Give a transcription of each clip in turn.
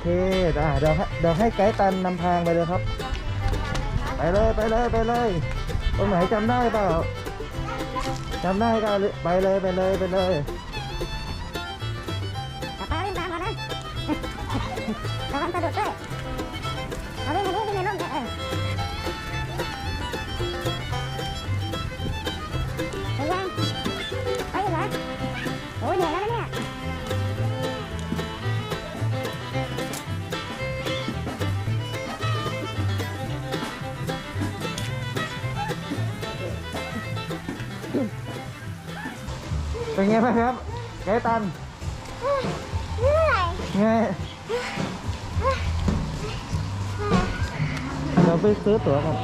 เคอะเดี๋ยวให้เดี๋ยวให้ไกด์ตันนำทางไปเลยครับ ไปเลยไปเลยไปเลย ตรงไหนจำได้เปล่าจำได้ก็ไปเลยไปเลยไปเลย ไงบ้างครับไกด์ตันเหนื่อยไงเราไปซื้อตั๋วกัน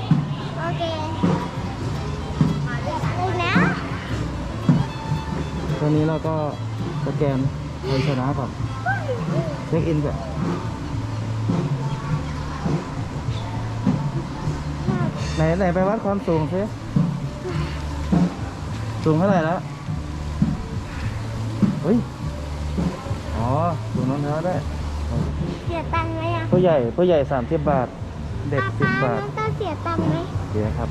โอเคอีกนะตอนนี้เราก็สแกนไทยชนะก่อนเช็คอินก่อนไหนไหนไปวัดความสูงซิสูงเท่าไหร่แล้ว เฮ้ย อ๋อสูงน้องเท้าได้เสียตังค์ไหมอะผู้ใหญ่ผู้ใหญ่สามสิบบาท เด็กสิบบาทต้องเสียตังค์ไหมเดี๋ยวครับ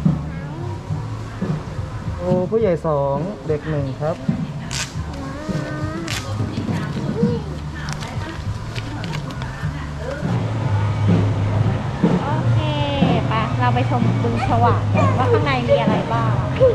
โอ้ผู้ใหญ่สองเด็กหนึ่งครับ โอเคไปเราไปชมบึงฉวากกันว่าข้างในมีอะไรบ้างลู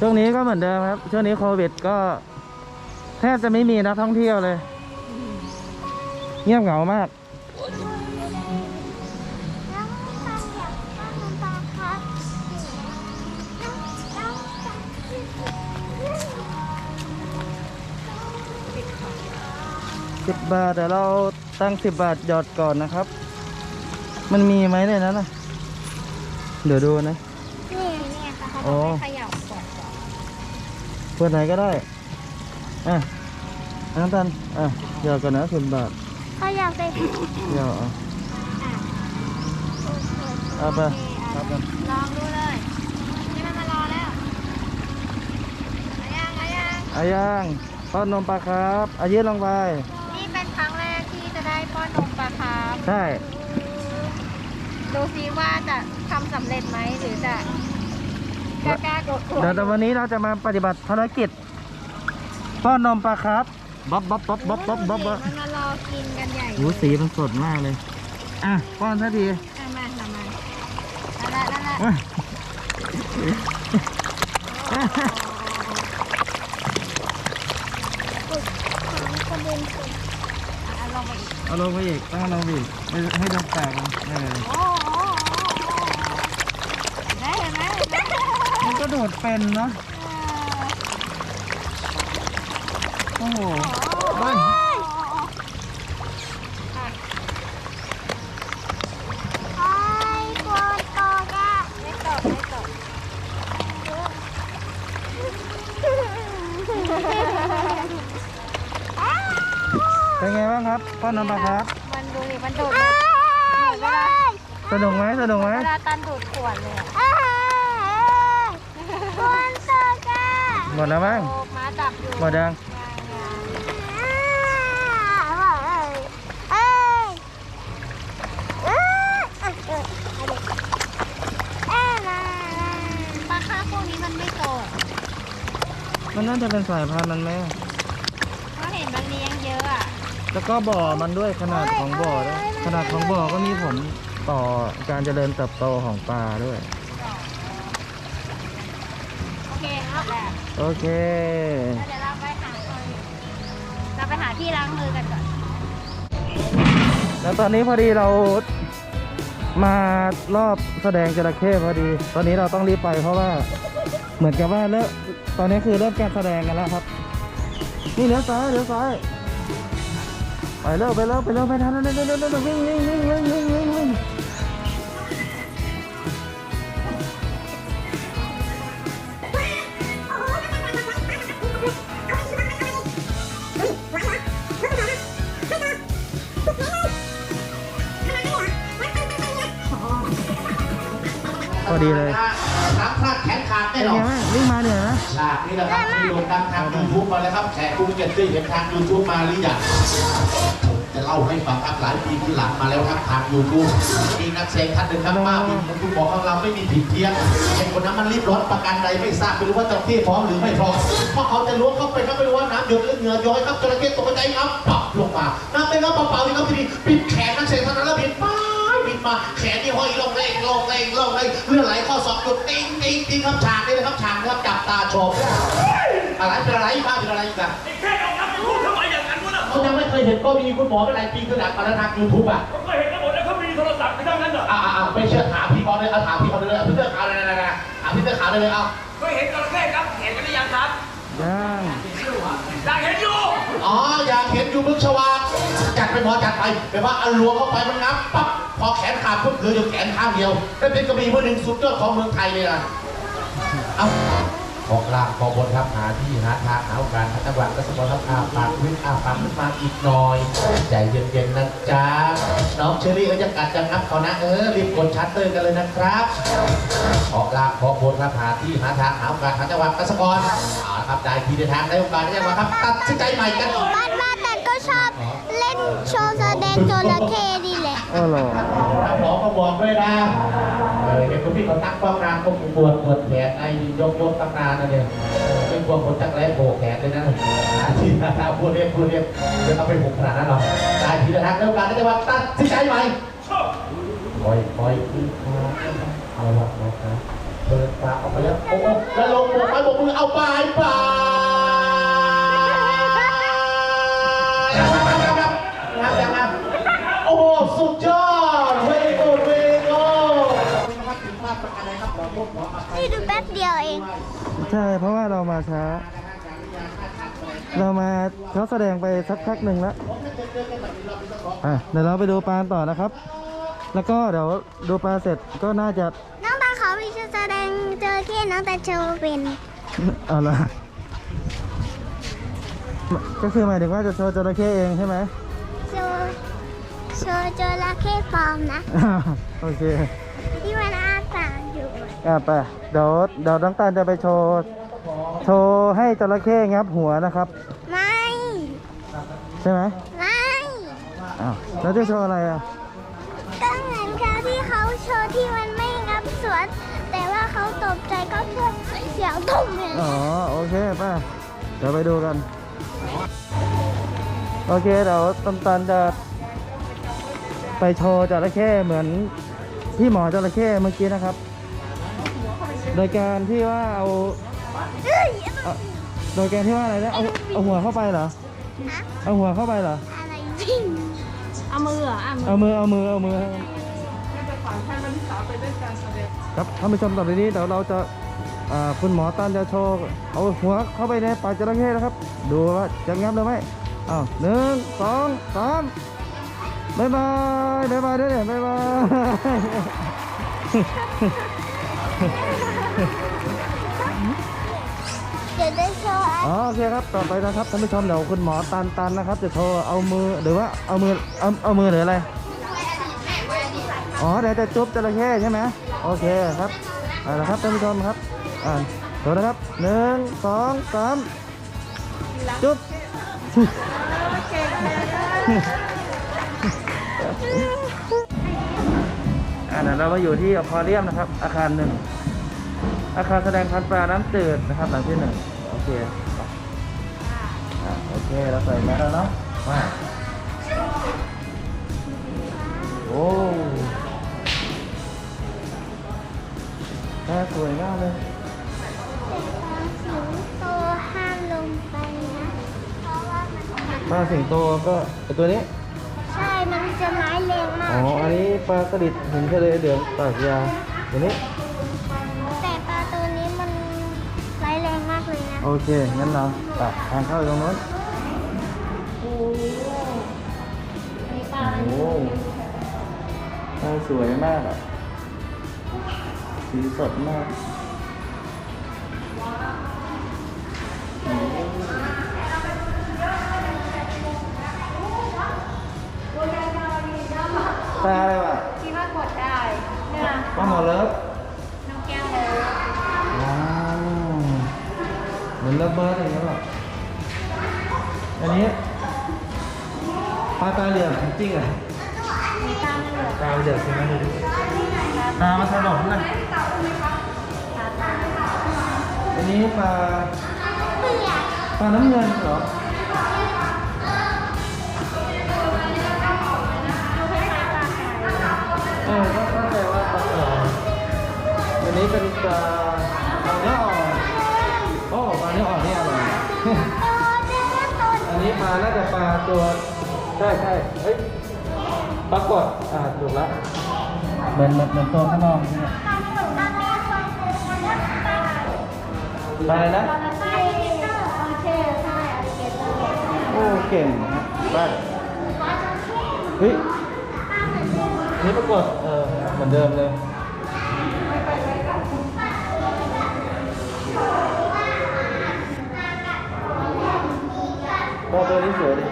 ช่วงนี้ก็เหมือนเดิมครับ ช่วงนี้โควิดก็แทบจะไม่มีนักท่องเที่ยวเลย เงียบเหงามากแล้วมันตังอย่างว่ามันตังครับแล้วสิบบาทแต่เราตั้งสิบบาทหยอดก่อนนะครับ มันมีไหมในนั้นนะเดี๋ยวดูนะ นี่เนี่ยค่ะเขาอ๋ต้อองให้เขย่าก่อนก่อน เพื่อนไหนก็ได้ อะอันนั้นตันอะหยอดก่อนนะสิบบาทเขาอยากไปหยอดเอาเอาไปครับกันลองดูเลยนี่มันมารอแล้วอายังอายังอายังป้อนนมปลาครับอายืดลงไป นี่เป็นครั้งแรกที่จะได้ป้อนนมปลาคาร์ฟใช่ ดูซิว่าจะทำสำเร็จไหมหรือจะ กล้ากล้ากลัวกลัวเดี๋ยวแต่วันนี้เราจะมาปฏิบัติภารกิจป้อนนมปลาครับบ๊อบบ๊อบบ๊อบบ๊อบบ๊อบบ๊อบบ๊อบมันมารอกินกันใหญ่หูสีมันสดมากเลย อะป้อนทันทีอะมาทำมานั่นแหละนั่นแหละอะกระเด็นสุดอะลองไปอีกเอาลงไปอีกต้องเอาลงไปอีกให้ให้โดนปากมันเออ โอ้โหได้เห็นไหมเห็นไหม มันก็ โดดเป็นเนาะโอ้โหเฮ้ยไอ้ปวดตอกอะไม่ตอบไม่ตอบเป็นไงบ้างครับป้อนนมปลาครับ มันดูดิมันดูดอ้าเวลาสนุกไหมสนุกไหมเวลาตันดูดขวดเลยอะ อ้าปวดตอกอะ หม ดแล้วมั้งโอ้มาจับอยู่หมดยังเอ้ยเอ้ยเอ้ยเอ้ยเอ้ยมาปลาคาร์ฟพวกนี้มันไม่โตอะมันน่าจะเป็นสายพันธุ์มันไหมเพราะเห็นมันเลี้ยงเยอะอะแล้วก็บ่อมันด้วยขนาดของบ่อด้วยขนาดของบ่อก็มีผลต่อการเจริญเติบโตของปลาด้วย โอเคเอาแหละโอเคแล้วเดี๋ยวเราไปหาคนเราไปหาที่ล้างมือกันก่อน แล้วตอนนี้พอดีเรามารอบแสดงจระเข้พอดี ตอนนี้เราต้องรีบไปเพราะว่าเหมือนกับว่าเริ่มตอนนี้คือเริ่มการแสดงกันแล้วครับ นี่เลี้ยวซ้ายเลี้ยวซ้ายไปเร็วไปเร็วไปเร็วไปทันเร็วเร็วเร็วเร็วเร็ววิ่งวิ่งวิ่งวิ่งวิ่งวิ่ง พอดีเลยสามพลาดแขนขาดเป็แน่นนอไงนบ้างวิ่งมาเหนื่อยไหมฉากนี้แหละครับที่โด่งดังทางยูทูบมาแล้วครับแขกคุณเจ็ดได้เห็นทางยูทูบมาหรือยังจะเล่าให้ฟังครับหลายปีที่หลังมาแล้วครับทางยูทูบมีนักแสดงท่านหนึ่งครับมาบินของคุณหมอของเราไม่มีผิดเพี้ยนไอ้คนนั้นมันรีบร้อนประกันใดไม่ทราบไม่รู้ว่าจระเข้พร้อมหรือไม่พร้อมเพราะเขาจะล้วงเข้าไปก็ไม่รู้ว่าน้ำหยดหรือเหงื่อย้อยครับจระเข้ตกใจครับปับลงมาน้ำเป็นน้ำเปล่าๆนี่ครับพี่ดีปิดแขนนักแสดงท่านนั้นแล้วบินไปบิน มา แขนนี่ห้อยลงเล่งลงเล่งลงเล่งเลือดไหลข้อศอกหยุดติ้งติ้งติ้งครับฉากนี่นะครับฉากนะครับจับตาชมอะไรเป็นอะไรบ้างเป็นอะไรอีกอะไอ้แค่เอาน้ำไปพูดทำไมอย่างนั้นวะน่ะเขายังไม่เคยเห็นก็มีคุณหมอเป็นหลายปีขนาดมาแล้วทางยูทูบอะผมเคยเห็นกันหมดแล้วเขามีโทรศัพท์ไปทั้งนั้นเหรออ่าอ่าไม่เชื่อถามพี่บอลเลยเอาถามพี่บอลเลยเอาพี่เตอร์ขาวเลยนะนะถามพี่เตอร์ขาวเลยเอาเคยเห็นจระเข้ครับเห็นกันหรือยังครับย่างอยากเห็นอยู่อ๋ออยากเห็นอยู่มึงชวาจัดไปหมอจัดไปแปลว่าเอาล้วงเข้าไปมันงับปั๊บ พอแขนขาดปุ๊บเหลืออยู่แขนข้างเดียวได้เป็นกระบี่มือหนึ่งสุดยอดของเมืองไทยเลยนะเอาขอกลางขอบนครับหาที่หาทางหาโอกาสหาจังหวะก็สมบัติครับอาปากขึ้นอาปากขึ้นมาอีกหน่อย ใจเย็นๆนะจ๊ะน้องเชอรี่ก็จะกัดจะงับเขานะเออรีบกดชัตเตอร์กันเลยนะครับขอกลางขอบนครับหาที่หาทางหาโอกาสหาจังหวะก็สกอนเอาละครับได้ทีได้ทางได้โอกาสได้จังหวะครับตัดสินใจใหม่กัน นโชว์แสดงจระเข้ดีแหละอ๋อเหรอหมอก็บอกด้วยนะเออเห็นคุณพี่เขาตั้งกล้องนานก็ปวดปวดแขนไอ้ยกยกตั้งนานนะเนี่ยเออเป็นพวกคนจักรแร้โผล่แขนเลยนะอาชีพนาพูดเรียกพูดเรียกจะต้องไปบุกขนาดนั้นหรอกได้ทีละทางแล้วกันได้จังหวะตัดสินใจใหม่ชอบปล่อยปล่อยขึ้นมาเอาละนะครับเปิดปากออกไปแล้วโอ้โหแล้วลงบกไม้บกมือเอาไปไป นี่ดูแป๊บเดียวเอง ใช่ เพราะว่าเรามาช้า เรามาเขาแสดงไปสักพักหนึ่งแล้วอะเดี๋ยวเราไปดูปลาต่อนะครับ แล้วก็เดี๋ยวดูปลาเสร็จก็น่าจะ น้องตาเขามีโชว์แสดงจระเข้น้องตาโชว์เป็นเอาละก็คือหมายถึงว่าจะโชว์จระเข้เองใช่ไหมโชว์โชว์จระเข้ปลอมนะอ่าโอเคที่มันอ้าปาก อยู่อะไปเดี๋ยวเดี๋ยวน้องตาลจะไปโชว์โชว์ให้จระเข้งับหัวนะครับ ไม่ ใช่ไหมไม่อ้าวแล้วจะโชว์อะไรอะก็เหมือนกับที่เขาโชว์ที่มันไม่งับสวน แต่ว่าเขาตกใจก็เพื่อเสียงตุ้มเลยอ๋อโอเคป่ะเดี๋ยวไปดูกัน โอเคเดี๋ยวตำตันจะไปโชว์จระเข้เหมือนพี่หมอจระเข้เมื่อกี้นะครับ โดยการที่ว่าเอาเอ้ยเอาโดยการที่ว่าอะไรนะเอาเอาหัวเข้าไปเหรออะเอาหัวเข้าไปเหรออะไรจริงเอามือเหรออะมือเอามือเอามือเอามือครับท่านผู้ชมต่อไปนี้เดี๋ยวเราจะอ่าคุณหมอตันจะโชว์เอาหัวเข้าไปในปากจระเข้นะครับ ดูว่าจะงับหรือไม่อ้าวหนึ่งสองสามบายบายบายบายด้วยเนี่ยบายบายเอ๋อโอเคครับต่อไปนะครับท่านผู้ชมเดี๋ยวคุณหมอตันตันนะครับ จะโชว์เอามือหรือว่าเอามือเอาเอามือหรืออะไรอ๋อเดี๋ยวจะจุ๊บจระเข้ใช่ไหมโอเคครับเอาละครับท่านผู้ชมครับอ่าดูนะครับหนึ่งสองสามจุ๊บอ่าเดี๋ยวเรามาอยู่ที่อควาเรียมนะครับ อาคารหนึ่งอาคารแสดงพันธุ์ปลาน้ำจืดนะครับหลังที่หนึ่งโอเค เคเราใส่แมสแล้วเนาะมาโอ้แม่สวยมากเลยสิงโตห้ามลงไปนะเพราะว่ามันไปปลาสิงโตก็ไอตัวนี้ ใช่ มันจะร้ายแรงมากอ๋อ อันนี้ปลาสลิดหินทะเลเหลืองปากยาวตัวนี้ แต่ปลาตัวนี้มันร้ายแรงมากเลยนะ โอเค งั้นเราตัดทางเข้าตรงนู้น สวยมากอะ สีสดมากปลาอะไรวะคิดว่ากดได้เนี่ยปลาหมอเลิฟน้องแก้วเลยว้าวเหมือนระเบิดอย่างเงี้ยหรออันนี้ปลาตาเหลืองจริงเหรอมี ตามเหลือตาเหลืองใช่ไหมดูดิตามาถลอกนั่นอันนี้ปลาเปลือกปลาน้ำเงินเหรอเออก็เข้าใจว่าปลาเอออันนี้เป็นปลาปลาเนื้ออ่อนโอ้ปลาเนื้ออ่อนนี่อร่อยเจ้าโตอันนี้ปลาน่าจะปลาตัวใช่ใช่เฮ้ย ปลากดอ่าถูกละเหมือนเหมือนเหมือนตัวข้างนอกใช่ไหมปลาหมึกปลาเมซอนปลาปลาปลาอะไรนะปลาเกเตอร์โอเคใช่อลิเกเตอร์โอ้เก่งนะปลาปลาจระเข้เฮ้ยปลาเหมือนเดิมนี่ปรากฏเออเหมือนเดิมเลยปลาตัวนี้สวยดิ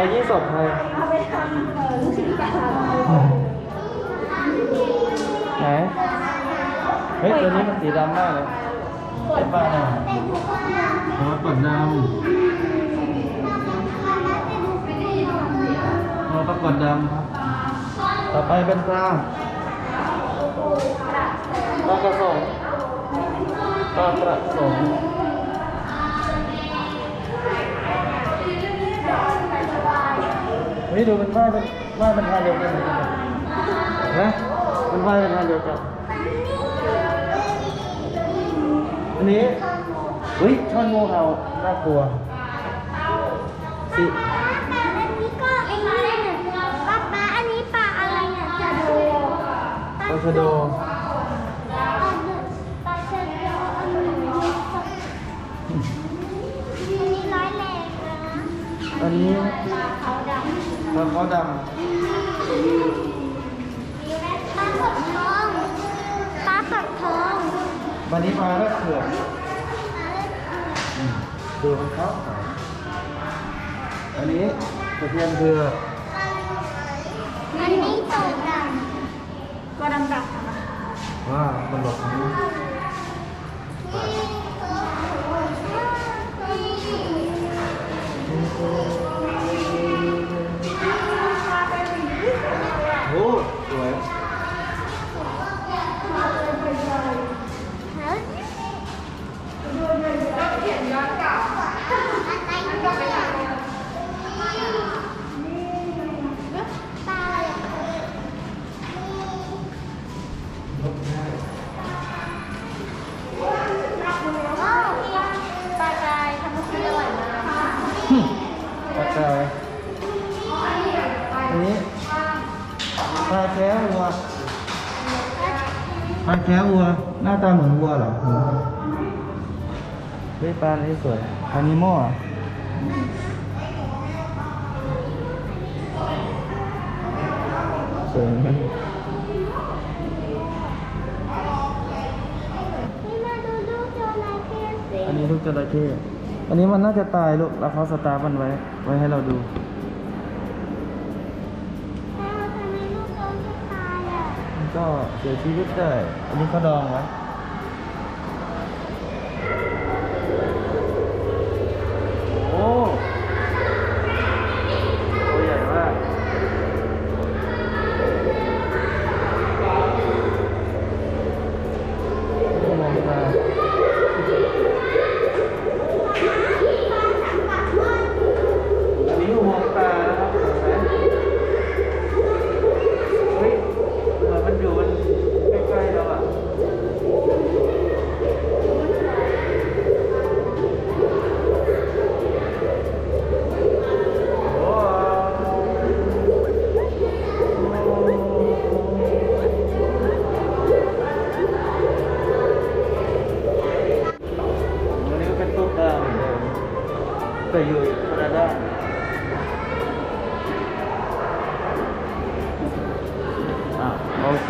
ปลายี่สบไทยเอาไปทำเออลูกชิ้นปลาไหนเฮ้ยตัวนี้มันสีดำมากเลยไอ้ปลาเนี่ยแต่ดูคนละอ๋อปลาดำอ๋อปลากดดำครับต่อไปเป็นปลาปลากระสงปลากระสง เฮ้ยดูมันว่ายเป็นว่ายเป็นทางเดียวกันเลยนะมันว่ายเป็นทางเดียวกัน อันนี้เฮ้ยช่อนงูเห่าน่ากลัวสิปลาอันนี้ก็ไอ้นี่เนี่ยปลาปลาอันนี้ปลาอะไรเนี่ยจะดูปลาชะโดปลาปลาชะโดอันนี้อันนี้ร้าย แรงนะอันนี้ปลาเขาดำปลาเขาดปลาปักทองปลาปักทองำวันนี้ปลาแรกเผือกอืมดูมันเขาอันนี้ตะเพียนเผือกอันนี้ตูดดตัวดำดักว่ามันหลบนี้ำโอ้ส วย แก้ววัว หน้าตาเหมือนวัวเหรอเฮ้ยปลาอันนี้สวยอันนี้โม่อะสวยไหมนี่มาดูลูกจระเข้สิอันนี้ลูกจระเข้อันนี้มันน่าจะตายลูกแล้วเขาสตาร์ฟมันไว้ ไว้ให้เราดู แม่ทำไมลูกโดนตายอะ มัน ก็เสียชีวิตได้ อันนี้เขาดองไว้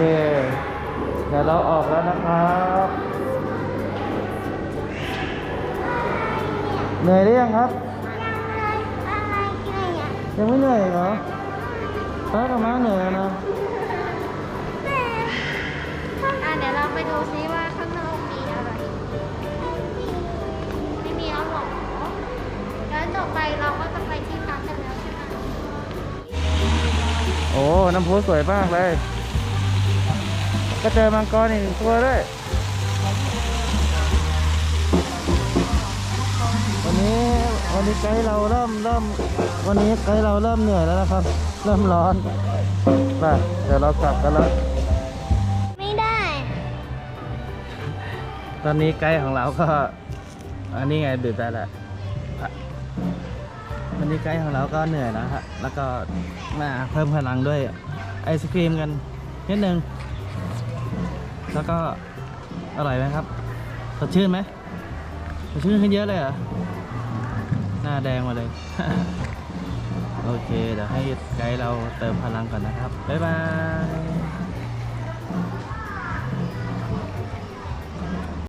เคเดี๋ยวเราออกแล้วนะครับเหนื่อยหรือยังครับ ยังไม่เหนื่อยเหรอป้ากับม้าเหนื่อยแล้วนะอะเดี๋ยวเราไปดูซิว่าข้างนอกมีอะไร ไม่มีแล้วหรอแล้วต่อไปเราก็จะไปที่พักกันแล้วใช่ไหมโอ้ น้ำพุสวยมากเลย ก็เจอมังกรอีกหนึ่งตัวด้วย วันนี้วันนี้ไกด์เราเริ่มเริ่มวันนี้ไกด์เราเริ่มเหนื่อยแล้วนะครับ เริ่มร้อนไปเดี๋ยวเรากลับกันแล้ว ไม่ได้ ตอนนี้ไกด์ของเราก็ อันนี้ไงดื่มได้แหละวันนี้ไกด์ของเราก็เหนื่อยแล้วฮะ แล้วก็มาเพิ่มพลังด้วยไอศครีมกันนิดนึง แล้วก็อร่อยไหมครับสดชื่นไหมสดชื่นขึ้นเยอะเลยเหรอหน้าแดงมาเลย โอเค เดี๋ยวให้ไกด์เราเติมพลังก่อนนะครับ บ๊ายบาย